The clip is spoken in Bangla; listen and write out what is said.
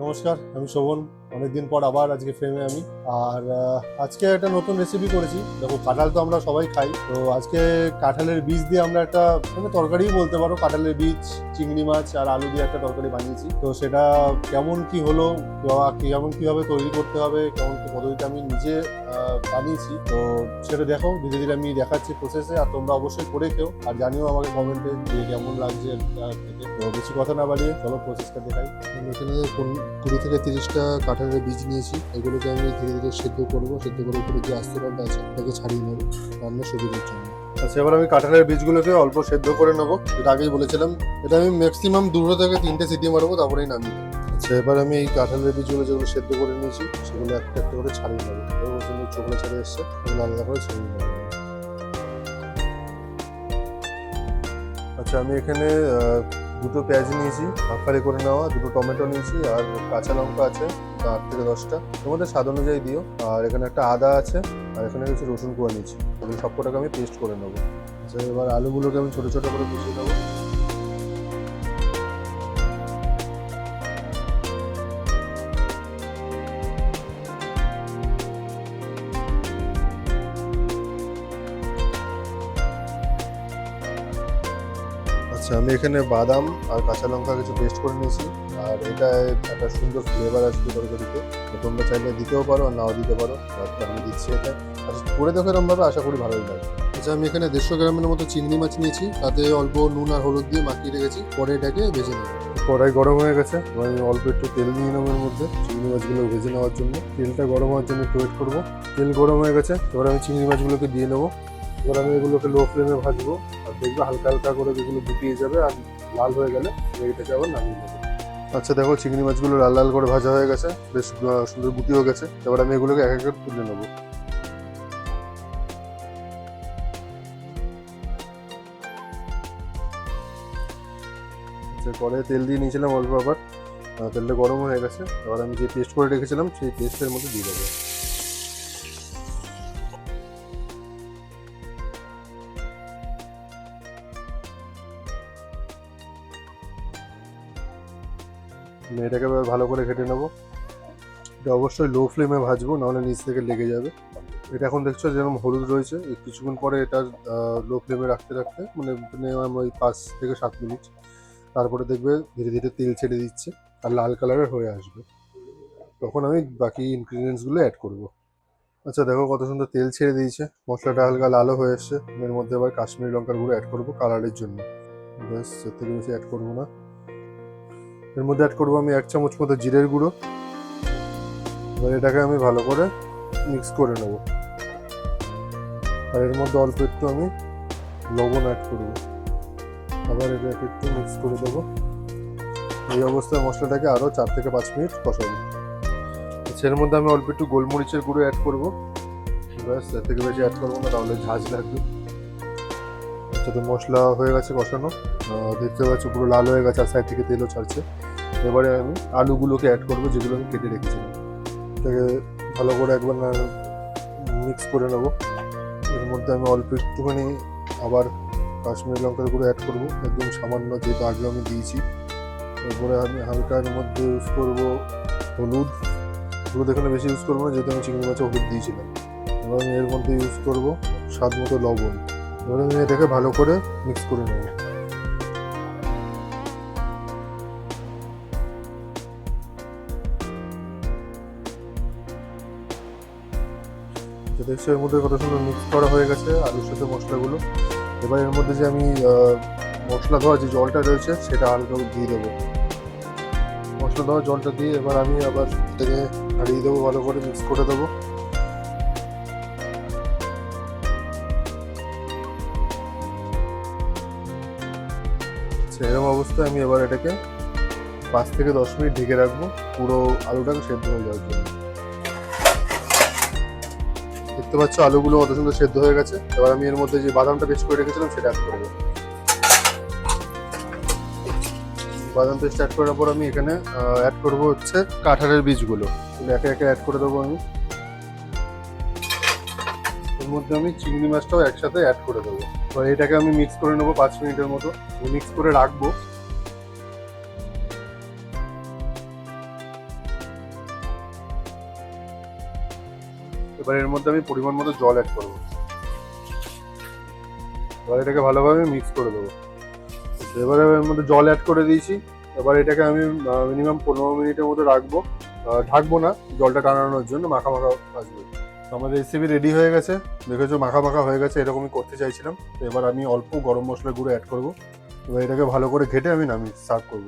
নমস্কার আমি শোভন। অনেকদিন পর আবার আজকে ফ্রেমে আমি। আর আজকে একটা নতুন রেসিপি করেছি। দেখো, কাঁঠাল তো আমরা সবাই খাই। তো আজকে কাঁঠালের বীজ দিয়ে আমরা একটা মানে তরকারিই বলতে পারো, কাঁঠালের বীজ, চিংড়ি মাছ আর আলু দিয়ে একটা তরকারি বানিয়েছি। তো সেটা কেমন কি হলো কেমন কীভাবে তৈরি করতে হবে, কেমন কি পদ্ধতিতে আমি নিজে বানিয়েছি, তো সেটা দেখো। ধীরে ধীরে আমি দেখাচ্ছি প্রসেসে আর তোমরা অবশ্যই করে খেও। আর জানিও আমাকে কমেন্টে যে কেমন লাগছে তো বেশি কথা না বাড়িয়ে, চলো প্রসেসটা দেখাই। এখানে কুড়ি থেকে তিরিশটা কাঁঠালের বীজ নিয়েছি, এগুলোকে আমি ধীরে ধীরে সেদ্ধ করব, সেদ্ধ করে উপরে যে আস্তরণটা আছে, এটাকে ছাড়িয়ে নেব রান্নার সুবিধার জন্য। আচ্ছা এবার আমি কাঁঠালের বীজগুলোকে অল্প সেদ্ধ করে নেব, যেটা আগেই বলেছিলাম। এটা আমি ম্যাক্সিমাম দুটো থেকে তিনটে সিটি মারবো, তারপরেই দেবো। আচ্ছা এবার আমি এই কাঁঠালের বীজগুলো যেগুলো সেদ্ধ করে নিয়েছি, সেগুলো একটা একটা করে ছাড়িয়ে নেব। ওর জন্য চোখলে ছেড়ে এসছে আলাদা করে ছাড়িয়ে নেব। আচ্ছা আমি এখানে দুটো পেঁয়াজ নিয়েছি হাফারি করে নেওয়া, দুটো টমেটো নিয়েছি, আর কাঁচা লঙ্কা আছে। আট থেকে দশটা। তোমাদের স্বাদ অনুযায়ী দিও। আর এখানে একটা আদা আছে, আর এখানে কিছু রসুন কুয়া এগুলো সব কটাকে আমি পেস্ট করে নেব। আচ্ছা এবার আলুগুলোকে আমি ছোটো ছোটো করে কুচিয়ে নেব। আচ্ছা আমি এখানে বাদাম আর কাঁচা লঙ্কা কিছু পেস্ট করে নিয়েছি। আর এটা একটা সুন্দর ফ্লেভার আসবে তরকারিতে। তোমরা চাইলে দিতেও পারো আর নাও দিতে পারো। আমি দিচ্ছি এটা। আচ্ছা করে দেখো এরমভাবে, আশা করি ভালোই লাগে আচ্ছা আমি এখানে দেড়শো গ্রামের মতো চিংড়ি মাছ নিয়েছি। তাতে অল্প নুন আর হলুদ দিয়ে মাখিয়ে রেখেছি। পরে এটাকে ভেজে নেব। কড়াই গরম হয়ে গেছে। আমি অল্প একটু তেল নিয়ে নেব এর মধ্যে চিংড়ি মাছগুলো ভেজে নেওয়ার জন্য। তেলটা গরম হওয়ার জন্য একটু ওয়েট করব। তেল গরম হয়ে গেছে। এবার আমি চিংড়ি মাছগুলোকে দিয়ে নেব। এবার আমি এগুলোকে লো ফ্লেমে ভাজবো। আর দেখবে হালকা হালকা করে যেগুলো গুটিয়ে যাবে আর লাল হয়ে গেলে এটাকে আবার নামিয়ে নেব। আচ্ছা দেখো চিংড়ি মাছগুলো লাল লাল করে ভাজা হয়ে গেছে। বেশ সুন্দর গুটি হয়ে গেছে। এবার আমি এগুলোকে এক এক করে তুলে নেব। আচ্ছা কড়াইয়ে তেল দিয়ে নিয়েছিলাম অল্প আবার। তেলটা গরম হয়ে গেছে। এবার আমি যে পেস্ট করে রেখেছিলাম, সেই পেস্টের মধ্যে দিয়ে দেবো। এটাকে এবার ভালো করে ঘেটে নেব। এটা অবশ্যই লো ফ্লেমে ভাজবো, নাহলে নিচ থেকে লেগে যাবে। এটা এখন দেখছ যেরকম হলুদ রয়েছে কিছুক্ষণ পরে এটা লো ফ্লেমে রাখতে রাখতে মানে মিনিমাম ওই পাঁচ থেকে সাত মিনিট তারপরে দেখবে ধীরে ধীরে তেল ছেড়ে দিচ্ছে, আর লাল কালারের হয়ে আসবে। তখন আমি বাকি ইনগ্রিডিয়েন্টসগুলো অ্যাড করব। আচ্ছা দেখো কত সুন্দর তেল ছেড়ে দিয়েছে। মশলাটা হালকা লালও হয়ে এসছে। এর মধ্যে আবার কাশ্মীরি লঙ্কার গুঁড়ো অ্যাড করব কালারের জন্য। ব্যাস থেকে বেশি অ্যাড করব না। এর মধ্যে অ্যাড করব আমি এক চামচ মতো জিরের গুঁড়ো। এবার এটাকে আমি ভালো করে মিক্স করে নেব। আর এর মধ্যে অল্প একটু আমি লবণ অ্যাড করব। আবার এটাকে একটু মিক্স করে দেবো। এই অবস্থায় মশলাটাকে আরও চার থেকে পাঁচ মিনিট কষাবো। আচ্ছা, এর মধ্যে আমি অল্প একটু গোলমরিচের গুঁড়ো অ্যাড করব। ব্যাস এর থেকে বেশি অ্যাড করব না তাহলে ঝাঁঝ লাগবে। আচ্ছা তো মশলা হয়ে গেছে কষানো। দেখতে পাচ্ছ পুরো লাল হয়ে গেছে, আর সাইড থেকে তেলও ছাড়ছে। এবারে আমি আলুগুলোকে অ্যাড করব, যেগুলো আমি কেটে রেখেছিলাম। এটাকে ভালো করে একবার মিক্স করে নেব। এর মধ্যে আমি অল্প একটুখানি আবার কাশ্মীরি লঙ্কার গুঁড়ো অ্যাড করব। একদম সামান্য যেহেতু আগে আমি দিয়েছি। এরপরে আমি হালকা এর মধ্যে ইউজ করব হলুদ। হলুদ এখানে বেশি ইউজ করব না, যেহেতু আমি চিংড়ি মাছে হলুদ দিয়েছিলাম। এবং এর মধ্যে ইউজ করব স্বাদ মতো লবণ। এবার আমি এটাকে ভালো করে মিক্স করে নেব দেখছ, এর মধ্যে কত সুন্দর মিক্স করা হয়ে গেছে আলুর সাথে মশলাগুলো। এবার এর মধ্যে যে আমি মশলা ধোয়া যে জলটা রয়েছে, সেটা হালকা দিয়ে দেবো। মশলা ধোয়া জলটা দিয়ে এবার আমি আবার এটাকে হারিয়ে দেবো, ভালো করে মিক্স করে দেবো। আচ্ছা, এরকম অবস্থায় আমি এবার এটাকে পাঁচ থেকে দশ মিনিট ঢেকে রাখব পুরো আলুটাকে সেদ্ধ হয়ে যাওয়ার জন্য। দেখতে পাচ্ছ আলুগুলো অত সুন্দর সেদ্ধ হয়ে গেছে। এবার আমি এর মধ্যে যে বাদামটা পেস্ট করে রেখেছিলাম সেটা অ্যাড করব বাদাম পেস্ট অ্যাড করার পর আমি এখানে অ্যাড করব হচ্ছে কাঁঠালের বীজগুলো। একে একে অ্যাড করে দেবো আমি। এর মধ্যে আমি চিংড়ি মাছটাও একসাথে অ্যাড করে দেবো। এবার এটাকে আমি মিক্স করে নেব পাঁচ মিনিটের মতো। মিক্স করে রাখব। এবার এর মধ্যে আমি পরিমাণ মতো জল অ্যাড করব। এবার এটাকে ভালোভাবে মিক্স করে দেবো। এবারে এর মধ্যে জল অ্যাড করে দিয়েছি। এবার এটাকে আমি মিনিমাম পনেরো মিনিটের মতো রাখব। ঢাকবো না, জলটা টানানোর জন্য মাখা মাখা আসবে। তো আমার রেসিপি রেডি হয়ে গেছে। দেখেছ, মাখা মাখা হয়ে গেছে, এরকমই করতে চাইছিলাম। তো এবার আমি অল্প গরম মশলা গুঁড়ো অ্যাড করব। এবার এটাকে ভালো করে ঘেটে আমি নামি সার্ভ করব।